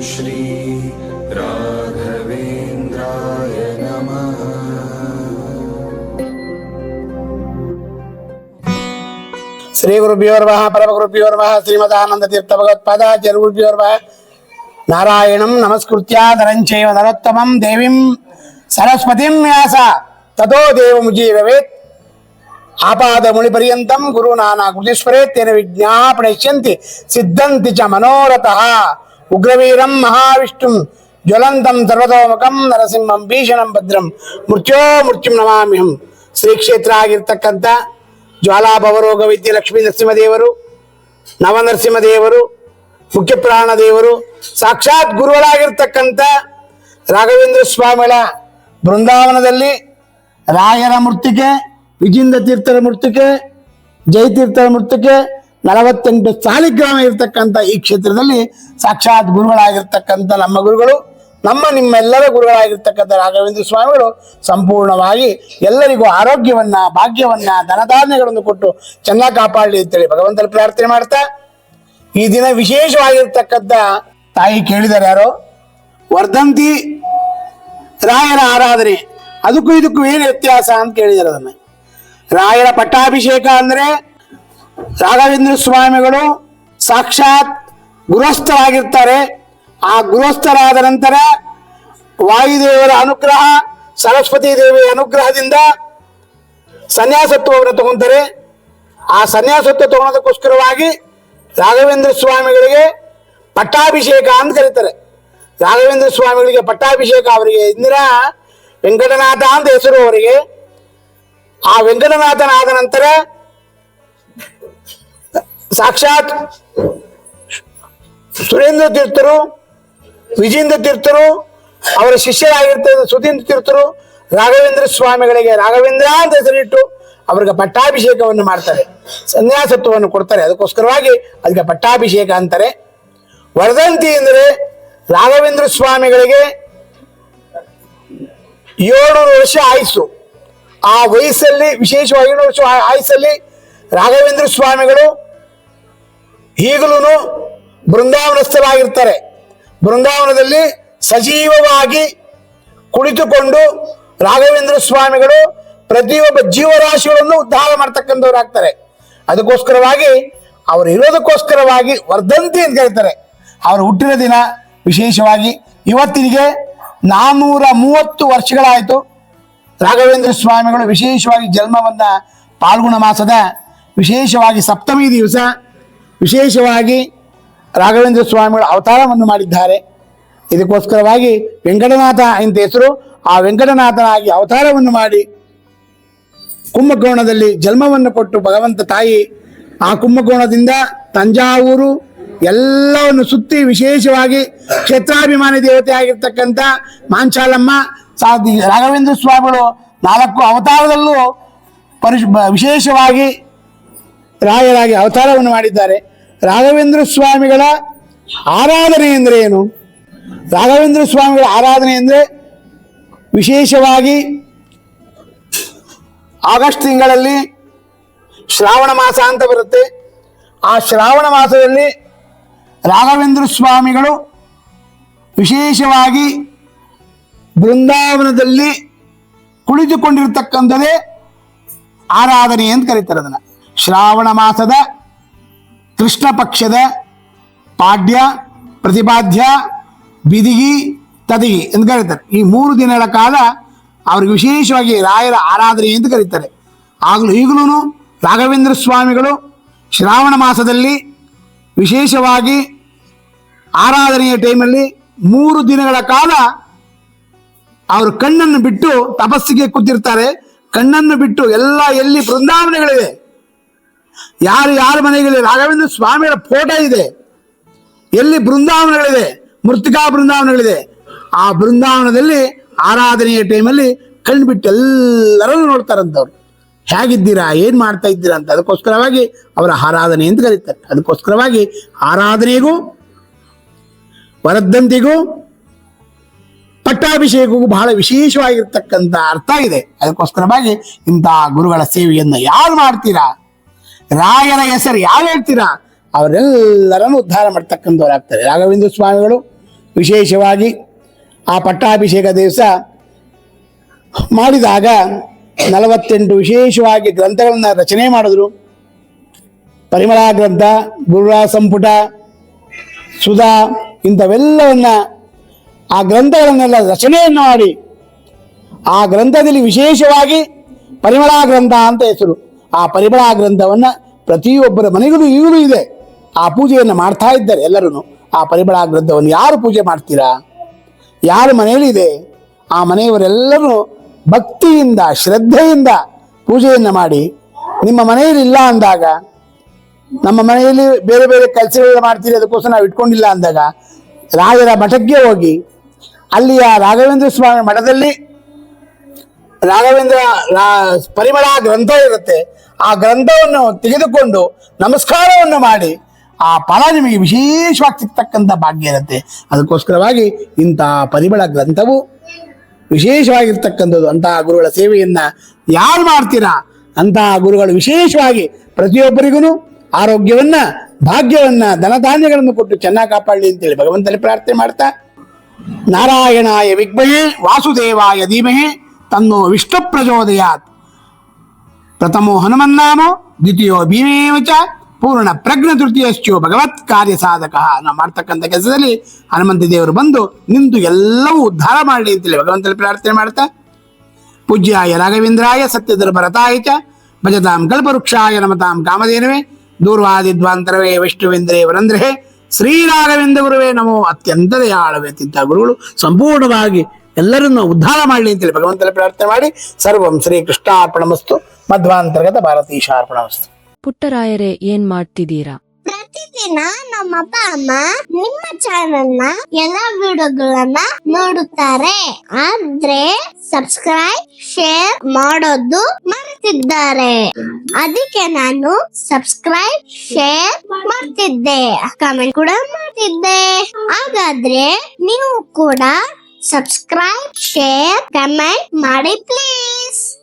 श्री राघवेन्द्राय नमः శ్రీగురుభ్యోర్వ పరమగురుభ్యోర్వ శ్రీమదానందతీర్థభగవత్పాదాచార్యుభ్యోర్వ నారాయణం నమస్కృత్య ధరంచైవ నరోత్తమం దేవీం సరస్వతిం వ్యాస తదో దేవముజీవేత్ ఆపాదముని పర్యంతం గురునానా కృతీశ్వరే తేన విజ్ఞాపనయిష్యంతి సిద్ధంతి చ మనోరథ ಉಗ್ರವೀರಂ ಮಹಾವಿಷ್ಣುಂ ಜ್ವಲಂತಂ ಸರ್ವತೋಮುಖಂ ನರಸಿಂಹಂ ಭೀಷಣಂ ಭದ್ರಂ ಮೃತ್ಯೋ ಮೃತ್ಯುಂ ನಮಾಮಿಹಂ ಶ್ರೀ ಕ್ಷೇತ್ರ ಆಗಿರ್ತಕ್ಕಂಥ ಜ್ವಾಲಾಭವರೋಗ ವಿದ್ಯೆ ಲಕ್ಷ್ಮೀ ನರಸಿಂಹದೇವರು, ನವನರಸಿಂಹದೇವರು ಮುಖ್ಯ ಪ್ರಾಣ ದೇವರು ಸಾಕ್ಷಾತ್ ಗುರುಗಳಾಗಿರ್ತಕ್ಕಂಥ ರಾಘವೇಂದ್ರ ಸ್ವಾಮಿಗಳ ಬೃಂದಾವನದಲ್ಲಿ ರಾಯರ ಮೂರ್ತಿಗೆ ವಿಜಿಂದ ತೀರ್ಥರ ಮೂರ್ತಿಗೆ, ಜಯತೀರ್ಥರ ಮೂರ್ತಿಗೆ ನಲವತ್ತೆಂಟು ಸಾಲಿಗ್ರಾಮ ಇರತಕ್ಕಂಥ ಈ ಕ್ಷೇತ್ರದಲ್ಲಿ ಸಾಕ್ಷಾತ್ ಗುರುಗಳಾಗಿರ್ತಕ್ಕಂಥ ನಮ್ಮ ಗುರುಗಳು, ನಮ್ಮ ನಿಮ್ಮೆಲ್ಲರ ಗುರುಗಳಾಗಿರ್ತಕ್ಕಂಥ ರಾಘವೇಂದ್ರ ಸ್ವಾಮಿಗಳು ಸಂಪೂರ್ಣವಾಗಿ ಎಲ್ಲರಿಗೂ ಆರೋಗ್ಯವನ್ನ, ಭಾಗ್ಯವನ್ನ, ಧನಧಾನ್ಯಗಳನ್ನು ಕೊಟ್ಟು ಚೆನ್ನಾಗಿ ಕಾಪಾಡಲಿ ಅಂತೇಳಿ ಭಗವಂತನ ಪ್ರಾರ್ಥನೆ ಮಾಡ್ತಾ, ಈ ದಿನ ವಿಶೇಷವಾಗಿರ್ತಕ್ಕಂಥ ತಾಯಿ ಕೇಳಿದ್ದಾರೆ ಯಾರೋ? ವರ್ಧಂತಿ ರಾಯರ ಆರಾಧನೆ. ಅದಕ್ಕೂ ಇದಕ್ಕೂ ಏನು ವ್ಯತ್ಯಾಸ ಅಂತ ಕೇಳಿದ್ದಾರೆ ಅದನ್ನ. ರಾಯರ ಪಟ್ಟಾಭಿಷೇಕ ಅಂದ್ರೆ ರಾಘವೇಂದ್ರ ಸ್ವಾಮಿಗಳು ಸಾಕ್ಷಾತ್ ಗೃಹಸ್ಥರಾಗಿರ್ತಾರೆ. ಆ ಗೃಹಸ್ಥರಾದ ನಂತರ ವಾಯುದೇವರ ಅನುಗ್ರಹ, ಸರಸ್ವತಿ ದೇವಿಯ ಅನುಗ್ರಹದಿಂದ ಸನ್ಯಾಸತ್ವವನ್ನು ತಗೊಂತಾರೆ. ಆ ಸನ್ಯಾಸತ್ವ ತಗೊಳೋದಕ್ಕೋಸ್ಕರವಾಗಿ ರಾಘವೇಂದ್ರ ಸ್ವಾಮಿಗಳಿಗೆ ಪಟ್ಟಾಭಿಷೇಕ ಅಂತ ಕರೀತಾರೆ. ರಾಘವೇಂದ್ರ ಸ್ವಾಮಿಗಳಿಗೆ ಪಟ್ಟಾಭಿಷೇಕ ಅವರಿಗೆ ಇಂದಿನ ವೆಂಕಟನಾಥ ಅಂತ ಹೆಸರು ಅವರಿಗೆ. ಆ ವೆಂಕಟನಾಥನಾದ ನಂತರ ಸಾಕ್ಷಾತ್ ಸುರೇಂದ್ರ ತೀರ್ಥರು, ವಿಜೇಂದ್ರ ತೀರ್ಥರು, ಅವರ ಶಿಷ್ಯರಾಗಿರ್ತದೆ ಸುಧೀಂದ್ರ ತೀರ್ಥರು, ರಾಘವೇಂದ್ರ ಸ್ವಾಮಿಗಳಿಗೆ, ರಾಘವೇಂದ್ರ ಅಂತ ಹೆಸರಿಟ್ಟು ಅವ್ರಿಗೆ ಪಟ್ಟಾಭಿಷೇಕವನ್ನು ಮಾಡ್ತಾರೆ, ಸನ್ಯಾಸತ್ವವನ್ನು ಕೊಡ್ತಾರೆ. ಅದಕ್ಕೋಸ್ಕರವಾಗಿ ಅದಕ್ಕೆ ಪಟ್ಟಾಭಿಷೇಕ ಅಂತಾರೆ. ವರದಂತಿ ಅಂದರೆ ರಾಘವೇಂದ್ರ ಸ್ವಾಮಿಗಳಿಗೆ ಏಳ್ನೂರು ವರ್ಷ ಆಯುಸ್ಸು ಆ ವಯಸ್ಸಲ್ಲಿ, ವಿಶೇಷವಾಗಿ ಏಳು ವರ್ಷ ಆಯುಸ್ಸಲ್ಲಿ ರಾಘವೇಂದ್ರ ಸ್ವಾಮಿಗಳು ಈಗಲೂ ಬೃಂದಾವನಸ್ಥರಾಗಿರ್ತಾರೆ ಬೃಂದಾವನದಲ್ಲಿ ಸಜೀವವಾಗಿ ಕುಳಿತುಕೊಂಡು ರಾಘವೇಂದ್ರ ಸ್ವಾಮಿಗಳು ಪ್ರತಿಯೊಬ್ಬ ಜೀವರಾಶಿಗಳನ್ನು ಉದ್ಧಾರ ಮಾಡ್ತಕ್ಕಂಥವ್ರಾಗ್ತಾರೆ. ಅದಕ್ಕೋಸ್ಕರವಾಗಿ ಅವರು ಇರೋದಕ್ಕೋಸ್ಕರವಾಗಿ ವರ್ಧಂತಿ ಅಂತ ಕರೀತಾರೆ ಅವರು ಹುಟ್ಟಿದ ದಿನ ವಿಶೇಷವಾಗಿ ಇವತ್ತಿಗೆ ನಾನ್ನೂರ ಮೂವತ್ತು ವರ್ಷಗಳಾಯಿತು. ರಾಘವೇಂದ್ರ ಸ್ವಾಮಿಗಳು ವಿಶೇಷವಾಗಿ ಜನ್ಮವನ್ನ ಪಾಲ್ಗುಣ ಮಾಸದ ವಿಶೇಷವಾಗಿ ಸಪ್ತಮಿ ದಿವಸ ವಿಶೇಷವಾಗಿ ರಾಘವೇಂದ್ರ ಸ್ವಾಮಿಗಳು ಅವತಾರವನ್ನು ಮಾಡಿದ್ದಾರೆ. ಇದಕ್ಕೋಸ್ಕರವಾಗಿ ವೆಂಕಟನಾಥ ಅಂತ ಹೆಸರು ಆ ವೆಂಕಟನಾಥನಾಗಿ ಅವತಾರವನ್ನು ಮಾಡಿ ಕುಂಭಕೋಣದಲ್ಲಿ ಜನ್ಮವನ್ನು ಕೊಟ್ಟು ಭಗವಂತ ತಾಯಿ ಆ ಕುಂಭಕೋಣದಿಂದ ತಂಜಾವೂರು ಎಲ್ಲವನ್ನು ಸುತ್ತಿ ವಿಶೇಷವಾಗಿ ಕ್ಷೇತ್ರಾಭಿಮಾನಿ ದೇವತೆ ಆಗಿರ್ತಕ್ಕಂಥ ಮಾಂಚಾಲಮ್ಮ ಸಾ ರಾಘವೇಂದ್ರ ಸ್ವಾಮಿಗಳು ನಾಲ್ಕು ಅವತಾರದಲ್ಲೂ ಪರಿಶ್ ವಿಶೇಷವಾಗಿ ರಾಯರಾಗಿ ಅವತಾರವನ್ನು ಮಾಡಿದ್ದಾರೆ. ರಾಘವೇಂದ್ರ ಸ್ವಾಮಿಗಳ ಆರಾಧನೆ ಅಂದರೆ ಏನು? ರಾಘವೇಂದ್ರ ಸ್ವಾಮಿಗಳ ಆರಾಧನೆ ಅಂದರೆ ವಿಶೇಷವಾಗಿ ಆಗಸ್ಟ್ ತಿಂಗಳಲ್ಲಿ ಶ್ರಾವಣ ಮಾಸ ಅಂತ ಬರುತ್ತೆ. ಆ ಶ್ರಾವಣ ಮಾಸದಲ್ಲಿ ರಾಘವೇಂದ್ರ ಸ್ವಾಮಿಗಳು ವಿಶೇಷವಾಗಿ ಬೃಂದಾವನದಲ್ಲಿ ಕುಳಿತುಕೊಂಡಿರ್ತಕ್ಕಂಥದ್ದೇ ಆರಾಧನೆ ಅಂತ ಕರೀತಾರೆ ಅದನ್ನು. ಶ್ರಾವಣ ಮಾಸದ ಕೃಷ್ಣ ಪಕ್ಷದ ಪಾಡ್ಯ, ಪ್ರತಿಪಾದ್ಯ, ಬಿದಿಗಿ, ತದಿಗಿ ಎಂದು ಕರೀತಾರೆ. ಈ ಮೂರು ದಿನಗಳ ಕಾಲ ಅವ್ರಿಗೆ ವಿಶೇಷವಾಗಿ ರಾಯರ ಆರಾಧನೆ ಎಂದು ಕರೀತಾರೆ. ಆಗಲೂ ಈಗಲೂ ರಾಘವೇಂದ್ರ ಸ್ವಾಮಿಗಳು ಶ್ರಾವಣ ಮಾಸದಲ್ಲಿ ವಿಶೇಷವಾಗಿ ಆರಾಧನೆಯ ಟೈಮಲ್ಲಿ ಮೂರು ದಿನಗಳ ಕಾಲ ಅವರು ಕಣ್ಣನ್ನು ಬಿಟ್ಟು ತಪಸ್ಸಿಗೆ ಕೂತಿರ್ತಾರೆ. ಕಣ್ಣನ್ನು ಬಿಟ್ಟು ಎಲ್ಲ ಎಲ್ಲಿ ಬೃಂದಾವನೆಗಳಿವೆ ಯಾರು ಯಾರ ಮನೆಗಳಲ್ಲಿ ರಾಘವೇಂದ್ರ ಸ್ವಾಮಿಗಳ ಫೋಟೋ ಇದೆ. ಎಲ್ಲಿ ಬೃಂದಾವನಗಳಿದೆ? ಮೃತಿಕಾ ಬೃಂದಾವನಗಳಿದೆ. ಆ ಬೃಂದಾವನದಲ್ಲಿ ಆರಾಧನೆಯ ಟೈಮಲ್ಲಿ ಕಣ್ಣು ಬಿಟ್ಟು ಎಲ್ಲರನ್ನು ನೋಡ್ತಾರಂತವ್ರು. ಹೇಗಿದ್ದೀರಾ? ಏನು ಮಾಡ್ತಾ ಇದ್ದೀರಾ ಅಂತ. ಅದಕ್ಕೋಸ್ಕರವಾಗಿ ಅವರ ಆರಾಧನೆ ಅಂತ ಕರೀತಾರೆ. ಅದಕ್ಕೋಸ್ಕರವಾಗಿ ಆರಾಧನೆಗೂ ವರದ್ದಂತಿಗೂ ಪಟ್ಟಾಭಿಷೇಕಕ್ಕೂ ಬಹಳ ವಿಶೇಷವಾಗಿರ್ತಕ್ಕಂಥ ಅರ್ಥ ಇದೆ. ಅದಕ್ಕೋಸ್ಕರವಾಗಿ ಇಂತಹ ಗುರುಗಳ ಸೇವೆಯನ್ನು ಯಾರು ಮಾಡ್ತೀರಾ? ರಾಯರ ಹೆಸರು ಯಾರು ಹೇಳ್ತೀರಾ? ಅವರೆಲ್ಲರನ್ನು ಉದ್ಧಾರ ಮಾಡ್ತಕ್ಕಂಥವ್ರಾಗ್ತಾರೆ ರಾಘವೇಂದ್ರ ಸ್ವಾಮಿಗಳು ವಿಶೇಷವಾಗಿ ಆ ಪಟ್ಟಾಭಿಷೇಕ ದಿವಸ ಮಾಡಿದಾಗ ನಲವತ್ತೆಂಟು ವಿಶೇಷವಾಗಿ ಗ್ರಂಥಗಳನ್ನು ರಚನೆ ಮಾಡಿದ್ರು. ಪರಿಮಳ ಗ್ರಂಥ ಗುರುಳ ಸಂಪುಟ, ಸುಧಾ ಇಂಥವೆಲ್ಲವನ್ನ ಆ ಗ್ರಂಥಗಳನ್ನೆಲ್ಲ ರಚನೆಯನ್ನು ಮಾಡಿ ಆ ಗ್ರಂಥದಲ್ಲಿ ವಿಶೇಷವಾಗಿ ಪರಿಮಳ ಗ್ರಂಥ ಅಂತ ಹೆಸರು. ಆ ಪರಿಮಳ ಗ್ರಂಥವನ್ನು ಪ್ರತಿಯೊಬ್ಬರ ಮನೆಗೂ ಈಗಲೂ ಇದೆ. ಆ ಪೂಜೆಯನ್ನು ಮಾಡ್ತಾ ಇದ್ದಾರೆ ಎಲ್ಲರೂ ಆ ಪರಿಮಳ ಗ್ರಂಥವನ್ನು ಯಾರು ಪೂಜೆ ಮಾಡ್ತೀರಾ? ಯಾರು ಮನೆಯಲ್ಲಿ ಇದೆ ಆ ಮನೆಯವರೆಲ್ಲರೂ ಭಕ್ತಿಯಿಂದ, ಶ್ರದ್ಧೆಯಿಂದ ಪೂಜೆಯನ್ನು ಮಾಡಿ, ನಿಮ್ಮ ಮನೆಯಲ್ಲಿ ಇಲ್ಲ ಅಂದಾಗ, ನಮ್ಮ ಮನೆಯಲ್ಲಿ ಬೇರೆ ಬೇರೆ ಕೆಲಸಗಳನ್ನ ಮಾಡ್ತೀರಿ, ಅದಕ್ಕೋಸ್ಕರ ನಾವು ಇಟ್ಕೊಂಡಿಲ್ಲ ಅಂದಾಗ ರಾಜರ ಮಠಕ್ಕೆ ಹೋಗಿ, ಅಲ್ಲಿಯ ರಾಘವೇಂದ್ರ ಸ್ವಾಮಿ ಮಠದಲ್ಲಿ, ರಾಘವೇಂದ್ರ ಪರಿಮಳ ಗ್ರಂಥ ಇರುತ್ತೆ. ಆ ಗ್ರಂಥವನ್ನು ತೆಗೆದುಕೊಂಡು ನಮಸ್ಕಾರವನ್ನು ಮಾಡಿ ಆ ಫಲ ನಿಮಗೆ ವಿಶೇಷವಾಗಿ ಸಿಗ್ತಕ್ಕಂಥ ಭಾಗ್ಯ ಇರುತ್ತೆ. ಅದಕ್ಕೋಸ್ಕರವಾಗಿ ಇಂತಹ ಪರಿಮಳ ಗ್ರಂಥವು ವಿಶೇಷವಾಗಿರ್ತಕ್ಕಂಥದ್ದು. ಅಂತಹ ಗುರುಗಳ ಸೇವೆಯನ್ನು ಯಾರು ಮಾಡ್ತೀರಾ? ಅಂತಹ ಗುರುಗಳು ವಿಶೇಷವಾಗಿ ಪ್ರತಿಯೊಬ್ಬರಿಗೂ ಆರೋಗ್ಯವನ್ನ, ಭಾಗ್ಯವನ್ನ, ಧನಧಾನ್ಯಗಳನ್ನು ಕೊಟ್ಟು ಚೆನ್ನಾಗಿ ಕಾಪಾಡಲಿ ಅಂತೇಳಿ ಭಗವಂತನಲ್ಲಿ ಪ್ರಾರ್ಥನೆ ಮಾಡ್ತಾ, ನಾರಾಯಣಾಯ ವಿಗ್ಮಹೇ ವಾಸುದೇವಾಯ ಧೀಮಹಿ ತನ್ನೋ ವಿಷ್ಣು ಪ್ರಚೋದಯಾತ್. ಪ್ರಥಮೋ ಹನುಮನ್ನಾಮೋ ದ್ವಿತೀಯೋ ಭೀಮೇವ ಚ ಪೂರ್ಣ ಪ್ರಜ್ಞ ತೃತೀಯಶ್ಚೋ ಭಗವತ್ ಕಾರ್ಯ ಸಾಧಕ ನಾವು ಮಾಡ್ತಕ್ಕಂಥ ಕೆಲಸದಲ್ಲಿ ಹನುಮಂತ ದೇವರು ಬಂದು ನಿಂತು ಎಲ್ಲವೂ ಉದ್ಧಾರ ಮಾಡಲಿ ಅಂತೇಳಿ ಭಗವಂತನ ಪ್ರಾರ್ಥನೆ ಮಾಡ್ತಾ, ಪೂಜ್ಯಾಯ ರಾಘವೇಂದ್ರಾಯ ಸತ್ಯಧರ್ಮರತಾಯ ಚ ಭಜತಾಂ ಕಲ್ಪವೃಕ್ಷಾಯ ನಮತಾಂ ಕಾಮಧೇನವೇ ದೂರ್ವಾದಿದ್ವಾಂತರವೇ ವಿಷ್ಣುವೇಂದ್ರೇ ವರಂದ್ರೇ ಶ್ರೀರಾಘವೇಂದ್ರ ಗುರುವೇ ನಮೋ. ಅತ್ಯಂತ ದಯಾಳವೇ ತಿಂತ ಗುರುಗಳು ಸಂಪೂರ್ಣವಾಗಿ ಎಲ್ಲರನ್ನು ಉದ್ಧಾರ ಮಾಡಲಿ ಅಂತೇಳಿ ಭಗವಂತನ ಪ್ರಾರ್ಥನೆ ಮಾಡಿ ಸರ್ವಂ ಶ್ರೀ ಕೃಷ್ಣ ಕೃಷ್ಣಾರ್ಪಣಮಸ್ತು ಮಧ್ವಾಂತರ್ಗತ ಭಾರತೀಶಾರ್ಪಣಮಸ್ತು. ಪುಟ್ಟರಾಯರೇ ಏನ್ ಮಾಡ್ತಿದ್ದೀರಾ? ಪ್ರತಿದಿನ ನಮ್ಮ ಅಪ್ಪ ಅಮ್ಮ ನಿಮ್ಮ ಚಾನಲ್ನ ಎಲ್ಲಾ ವಿಡಿಯೋಗಳನ್ನ ನೋಡುತ್ತಾರೆ. ಆದ್ರೆ ಸಬ್ಸ್ಕ್ರೈಬ್ ಶೇರ್ ಮಾಡೋದು ಮರೆತಿದ್ದಾರೆ. ಅದಕ್ಕೆ ನಾನು ಸಬ್ಸ್ಕ್ರೈಬ್ ಶೇರ್ ಮಾಡ್ತಿದ್ದೆ. ಕಮೆಂಟ್ ಕೂಡ ಮಾಡ್ತಿದ್ದೆ. ಹಾಗಾದ್ರೆ ನೀವು ಕೂಡ subscribe, share, comment, Mari please.